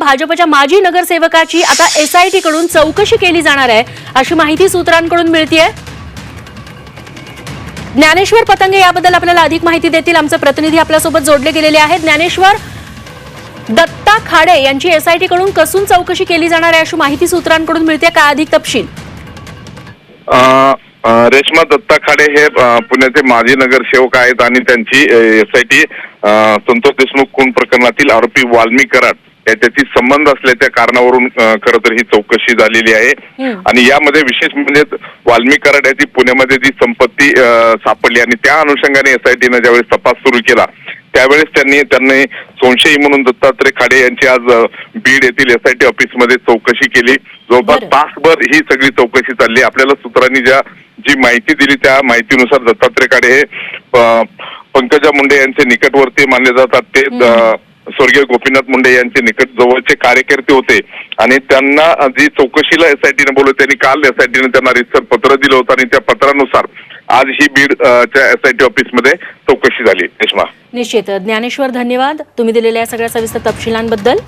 भाजपच्या माजी नगरसेवकाची आता एसआयटी कडून चौकशी केली जाणार आहे अशी माहिती सूत्रांकडून मिळतीये. ज्ञानेश्वर पतंगे याबद्दल आपल्याला अधिक माहिती देतील. आमचे प्रतिनिधी आपल्यासोबत जोडले गेलेले आहेत. ज्ञानेश्वर दत्ता खाडे यांची एसआयटी कडून कसून चौकशी केली जाणार आहे अशी माहिती सूत्रांकडून मिळते काय अधिक तपशील? रेश्मा दत्ता खाडे हे पुण्याचे माजी नगरसेवक आहेत आणि त्यांची S I T Santosh Deshmukh खून प्रकरणातील आरोपी वाल्मी कराड याच्याशी संबंध असल्याच्या कारणावरून खरं तर ही चौकशी झालेली आहे. आणि यामध्ये विशेष म्हणजे वाल्मी कराड याची पुण्यामध्ये जी संपत्ती सापडली आणि त्या अनुषंगाने एस आय टीनं ज्यावेळेस तपास सुरू केला त्यावेळेस त्यांनी त्यांनी संशयी म्हणून दत्तात्रय खाडे यांची आज बीड येथील एस आय टी ऑफिसमध्ये चौकशी केली. जवळपास. तासभर ही सगळी चौकशी चालली. आपल्याला सूत्रांनी ज्या जी माहिती दिली त्या माहितीनुसार दत्तात्रय खाडे हे पंकजा मुंडे यांचे निकटवर्ती मानले जातात. ते स्वर्गीय गोपीनाथ मुंडे यांचे निकट जवळचे कार्यकर्ते होते. आणि त्यांना जी चौकशीला एसआयटीने बोलवलं त्यांनी काल एसआयटीने त्यांना रिसर पत्र दिलं होतं आणि त्या पत्रानुसार आज ही बीड च्या एसआयटी ऑफिसमध्ये चौकशी झाली. रेश्मा निश्चित. ज्ञानेश्वर धन्यवाद. तुम्ही दिलेल्या या सगळ्या सविस्तर तपशिलांबद्दल.